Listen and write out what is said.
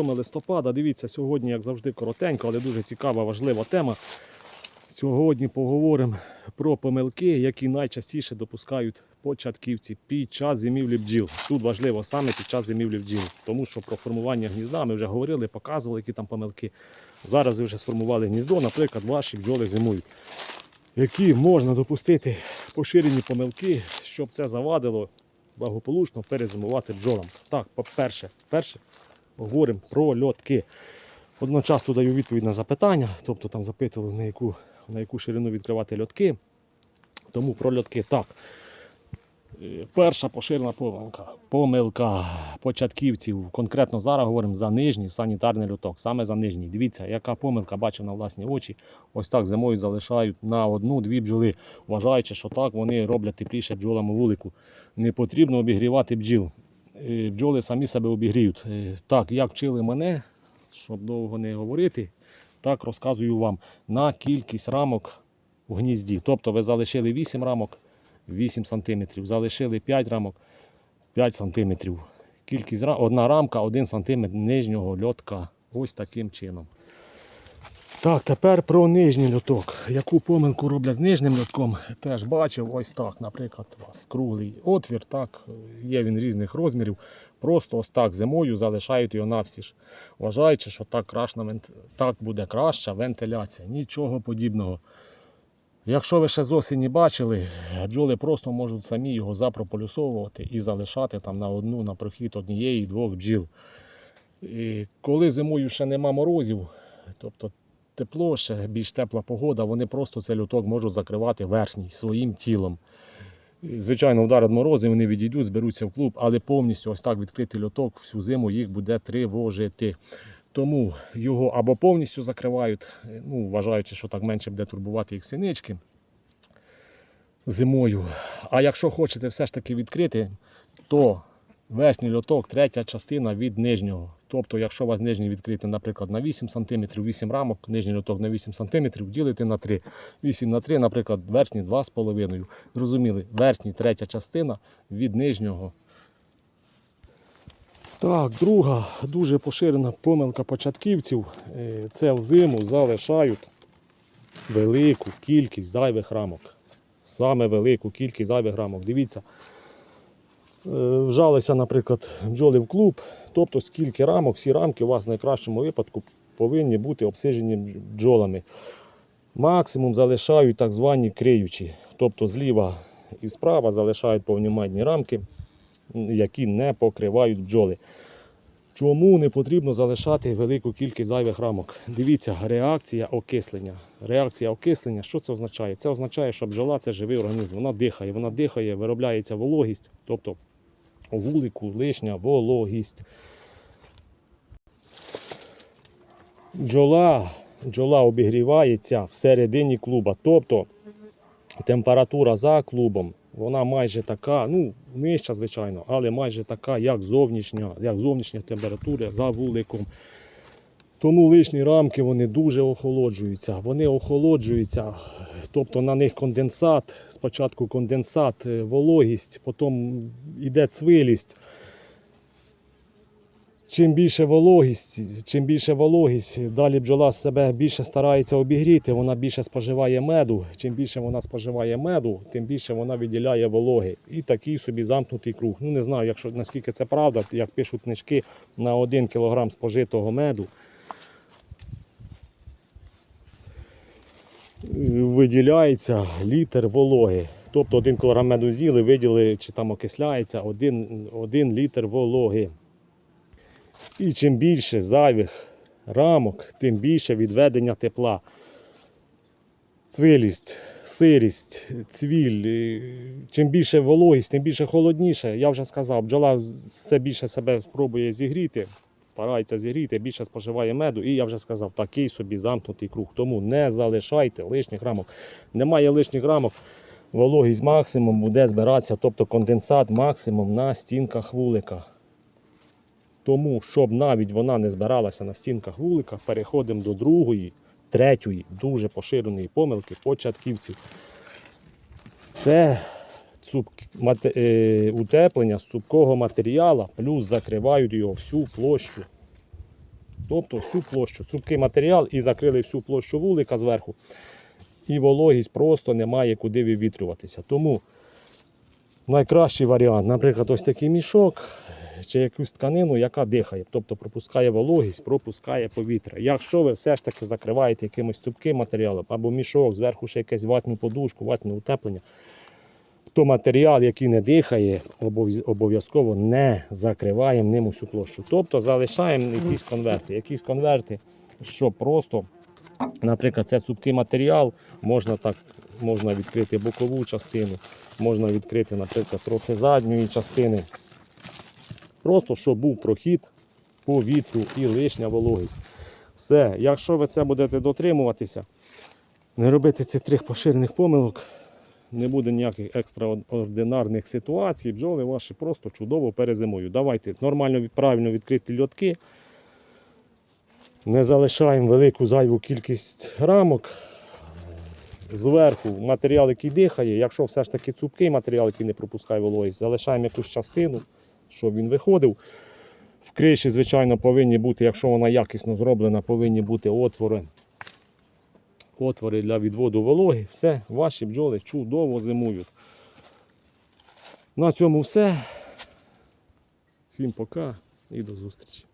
7 листопада. Дивіться, сьогодні, як завжди, коротенько, але дуже цікава, важлива тема. Сьогодні поговоримо про помилки, які найчастіше допускають початківці під час зимівлі бджіл. Тут важливо саме під час зимівлі бджіл, тому що про формування гнізда ми вже говорили, показували, які там помилки. Зараз ви вже сформували гніздо, наприклад, ваші бджоли зимують. Які можна допустити поширені помилки, щоб це завадило благополучно перезимувати бджолам. Так, по-перше, перше, говоримо про льотки. Одночасно даю відповідь на запитання, тобто там запитували, на яку, на яку ширину відкривати льотки. Тому про льотки так. Е, Перша поширена помилка. Помилка початківців. Конкретно зараз говоримо за нижній санітарний льоток, саме за нижній. Дивіться, яка помилка бачив на власні очі. Ось так зимою залишають на одну-дві бджоли, вважаючи, що так вони роблять тепліше бджолам у вулику. Не потрібно обігрівати бджіл. Е, Бджоли самі себе обігріють. Е, Так, як вчили мене, щоб довго не говорити, так розказую вам на кількість рамок в гнізді. Тобто ви залишили 8 рамок 8 см, залишили 5 рамок 5 см. Кількість одна рамка 1 см нижнього льотка. Ось таким чином. Так, тепер про нижній льоток. Яку помилку роблять з нижнім льотком, теж бачив. Ось так, наприклад, у вас круглий отвір, так, є він різних розмірів. Просто ось так зимою залишають його навсіж, вважаючи, що так, вент- так буде краща вентиляція. Нічого подібного. Якщо ви ще з осені бачили, бджоли просто можуть самі його запрополюсовувати і залишати там на одну на прохід однієї двох бджіл. І коли зимою ще нема морозів, тобто тепло, ще більш тепла погода, вони просто цей люток можуть закривати верхній своїм тілом. Звичайно, вдарять морози, вони відійдуть, зберуться в клуб, але повністю ось так відкритий льоток всю зиму їх буде тривожити. Тому його або повністю закривають, е, ну, вважаючи, що так менше буде турбувати їх синички зимою. А якщо хочете все ж таки відкрити, то верхній льоток третя частина від нижнього. Тобто, якщо у вас нижній відкритий, наприклад, на 8 см, 8 рамок, нижній льоток на 8 см, ділите на 3. 8 на 3, наприклад, верхній 2,5. Зрозуміли, верхній третя частина від нижнього. Так, друга дуже поширена помилка початківців. Е, Це взиму залишають велику кількість зайвих рамок. Саме велику кількість зайвих рамок. Дивіться, е, вжалися, наприклад, бджоли в клуб. Тобто, скільки рамок, всі рамки у вас в найкращому випадку повинні бути обсижені бджолами. Максимум залишають так звані криючі. Тобто зліва і справа залишають повномедні рамки, які не покривають бджоли. Чому не потрібно залишати велику кількість зайвих рамок? Дивіться, реакція окислення. Реакція окислення, що це означає? Це означає, що бджола це живий організм. Вона дихає, вона дихає, виробляється вологість, тобто вулику лишня вологість. Джола бджола обігрівається всередині клуба. Тобто температура за клубом, вона майже така, ну, нижча, звичайно, але майже така, як зовнішня, як зовнішня температура за вуликом. Тому лишні рамки вони дуже охолоджуються. Вони охолоджуються, тобто на них конденсат, спочатку конденсат, е, вологість, потім йде цвилість. Чим більше вологість, чим більше вологість, далі бджола себе більше старається обігріти, вона більше споживає меду. Чим більше вона споживає меду, тим більше вона виділяє вологи. І такий собі замкнутий круг. Ну не знаю, якщо наскільки це правда, як пишуть книжки, на 1 кг спожитого меду виділяється літр вологи. Тобто 1 кг меду з'їли, виділи, чи там окисляється 1, 1 літр вологи. І чим більше зайвих рамок, тим більше відведення тепла. Цвилість, сирість, цвіль. е, Чим більше вологість, тим більше холодніше. Я вже сказав, бджола все більше себе спробує зігріти, старається зігріти, більше споживає меду. І я вже сказав, такий собі замкнутий круг. Тому не залишайте лишніх рамок. Немає лишніх рамок. Вологість максимум буде збиратися, тобто конденсат максимум на стінках вулика. Тому, щоб навіть вона не збиралася на стінках вулика, переходимо до другої, третьої, дуже поширеної помилки початківців. Це цуп, мате, е, утеплення з цупкого матеріалу, плюс закривають його всю площу Тобто всю площу, цупкий матеріал і закрили всю площу вулика зверху. І вологість просто немає куди вивітрюватися. Тому найкращий варіант, наприклад, ось такий мішок чи якусь тканину, яка дихає, тобто пропускає вологість, пропускає повітря. Якщо ви все ж таки закриваєте якимось цупким матеріалом або мішок, зверху ще якесь ватну подушку, ватне утеплення, то матеріал, який не дихає, обов'язково не закриваємо ним усю площу. Тобто залишаємо якісь конверти. Якісь конверти, що просто, наприклад, це цупкий матеріал, можна так, можна відкрити бокову частину, можна відкрити, наприклад, трохи задньої частини. Просто щоб був прохід по вітру і лишня вологість. Все, якщо ви це будете дотримуватися, не робити цих трьох поширених помилок, не буде ніяких екстраординарних ситуацій, бджоли ваші просто чудово перезимують. Давайте нормально правильно відкриті льотки. Не залишаємо велику зайву кількість рамок. Зверху матеріал, який дихає. Якщо все ж таки цупкий матеріал, який не пропускає вологість, залишаємо якусь частину, щоб він виходив. В криші, звичайно, повинні бути, якщо вона якісно зроблена, повинні бути отвори. Отвори для відводу вологи. Все, ваші бджоли чудово зимують. На цьому все. Всім пока і до зустрічі.